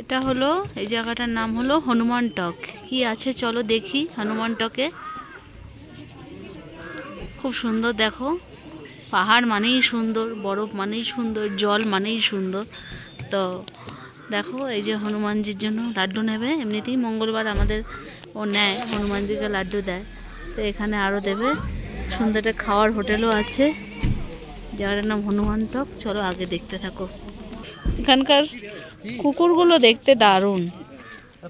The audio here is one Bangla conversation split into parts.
এটা হলো, এই জায়গাটার নাম হলো হনুমান টক। কি আছে চলো দেখি হনুমান টকে। খুব সুন্দর দেখো। পাহাড় মানেই সুন্দর, বরফ মানেই সুন্দর, জল মানেই সুন্দর। তো দেখো, এই যে হনুমানজির জন্য লাড্ডু নেবে। এমনিতেই মঙ্গলবার আমাদের ও নেয়, হনুমানজিকে লাড্ডু দেয়। তো এখানে আরও দেবে। সুন্দর খাওয়ার হোটেলও আছে। জায়গাটার নাম হনুমান টক। চলো আগে দেখতে থাকো। এখানকার কুকুরগুলো দেখতে দারুণ।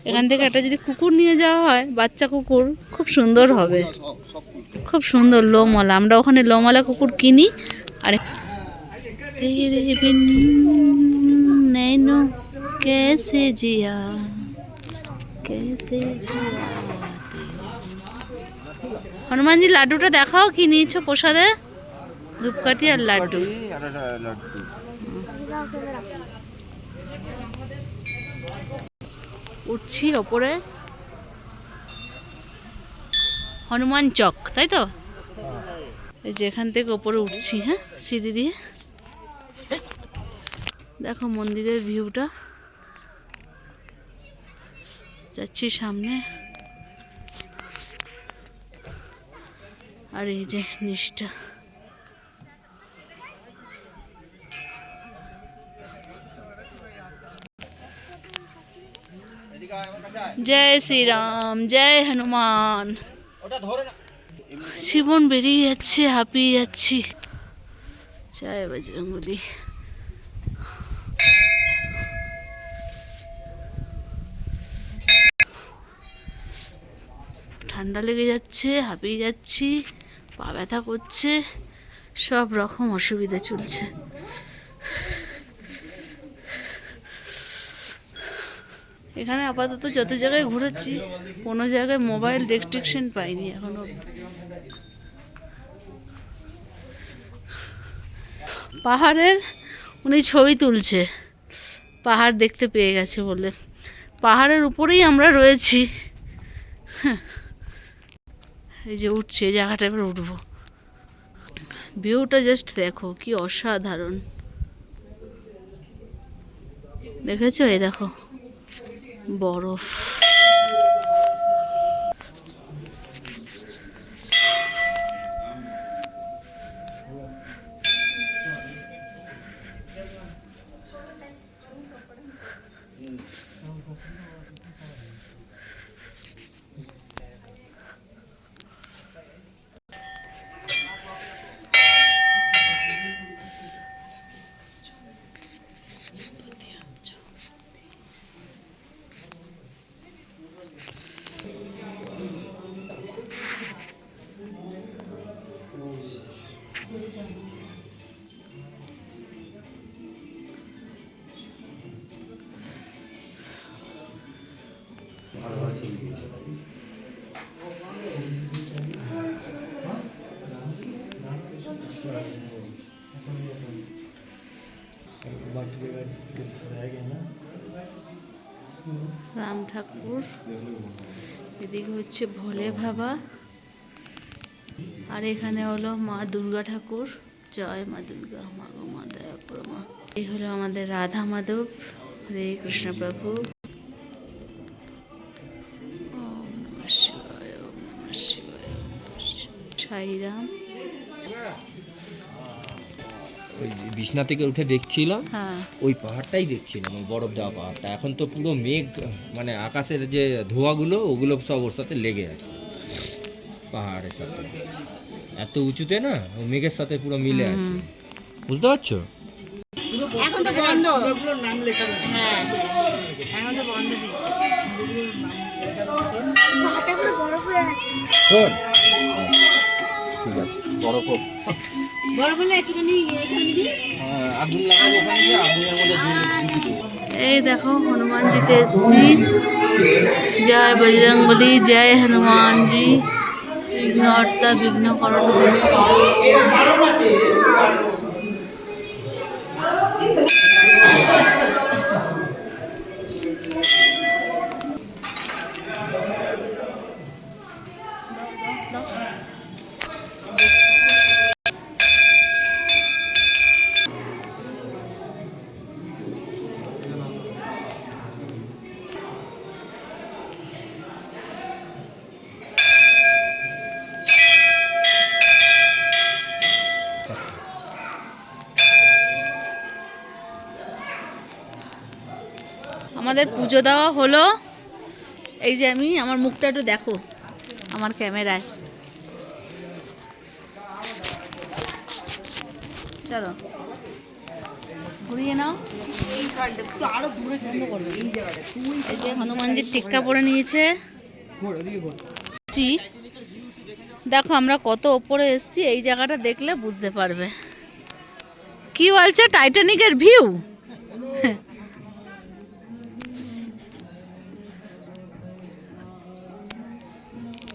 এখান থেকে একটা যদি কুকুর নিয়ে যাওয়া হয় বাচ্চা কুকুর খুব সুন্দর হবে। খুব সুন্দর লোমওয়ালা আমরা ওখানে লোমালা কুকুর কিনি। আর জিয়া হনুমানজি লাড্ডুটা দেখাও কি নিয়েছো প্রসাদে? ধূপকাঠি আর লাড্ডু। উঠছি ওপরে। হনুমান চক, তাই তো? এই যে এখান থেকে ওপরে উঠছি হ্যাঁ সিঁড়ি দিয়ে। দেখো মন্দিরের ভিউটা। যাচ্ছি সামনে। আর এই যে নিচটা। জয় শ্রীরাম জয় হনুমান। জীবন বেরিয়ে যাচ্ছে হাঁপিয়ে যাচ্ছি। জয় বজরঙ্গলি ঠান্ডা লেগে যাচ্ছে হাঁপিয়ে যাচ্ছি পা ব্যথা করছে সব রকম অসুবিধা চলছে। এখানে আপাতত যত জায়গায় ঘুরেছি, কোনো জায়গায় মোবাইল রেস্ট্রিকশন পাইনি এখনও পাহাড়ের, উনি ছবি তুলছে। পাহাড় দেখতে পেয়ে গেছে বলে। পাহাড়ের উপরেই আমরা রয়েছি। এই যে উঠছে, এই জায়গাটা এবার উঠবো। ভিউটা জাস্ট দেখো, কি অসাধারণ। দেখেছ? এই দেখো। বরফ। রাম ঠাকুর, এদিকে হচ্ছে ভোলে বাবা, আর এখানে হলো মা দুর্গা ঠাকুর। জয় মা দুর্গা, মা গো মা দয়া মা। এই হলো আমাদের রাধা মাধব, হরে কৃষ্ণ প্রভু। সাইরাম ওই বিছনা থেকে উঠে দেখছিলাম হ্যাঁ। ওই পাহাড়টাই দেখছিলাম ওই বরফ দেওয়া পাহাড়টা। এখন তো পুরো মেঘ মানে আকাশের যে ধোঁয়াগুলো ওগুলো সব ওর সাথে লেগে আছে পাহাড়ের সাথে। এত উঁচুতে না ও মেঘের সাথে পুরো মিলে আছে। বুঝতে পারছ? এখন তো বন্ধ। হ্যাঁ এখন তো বন্ধ দিয়েছে পাহাড়টা পুরো বরফ হয়ে শোন। ঠিক আছে। একটুখানি এখানে দিই হ্যাঁ, আগুন লাগাবো ওখানে গিয়ে আগুনের মধ্যে দিয়ে দিয়ে দেবো। এই দেখো হনুমান জিতে এসছি। জয় বজরং বলি জয় হনুমানজি। বিঘ্নহর্তা বিঘ্ন করণ আমাদের পুজো দেওয়া হলো। এই যে আমি, আমার মুখটা একটু দেখো, আমার ক্যামেরায়। চলো, ঘুরিয়ে নাও। হনুমানজির টিক্কা পরে নিয়েছে। দেখো, আমরা কত ওপরে এসেছি, এই জায়গাটা দেখলে বুঝতে পারবে। কি বলছে? টাইটানিকের ভিউ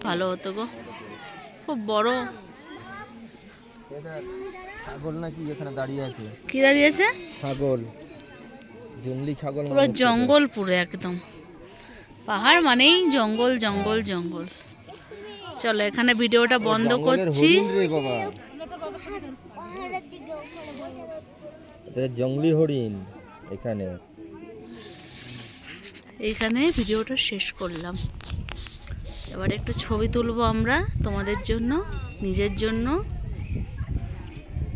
ভালো হতো গো। খুব বড়। ছাগল নাকি এখানে দাঁড়িয়ে আছে? কি দাঁড়িয়েছে ছাগল। জঙ্গলি ছাগল পুরো জঙ্গল পুরো একদম। পাহাড় মানেই জঙ্গল জঙ্গল জঙ্গল। চলো এখানে ভিডিওটা বন্ধ করছি। জঙ্গলি হরিণ এখানে। এইখানে ভিডিওটা শেষ করলাম। এবার একটু ছবি তুলবো আমরা তোমাদের জন্য, নিজের জন্য।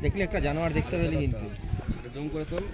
দেখলে একটা জানোয়ার দেখতে পেলি কিন্তু। জম করে তোল।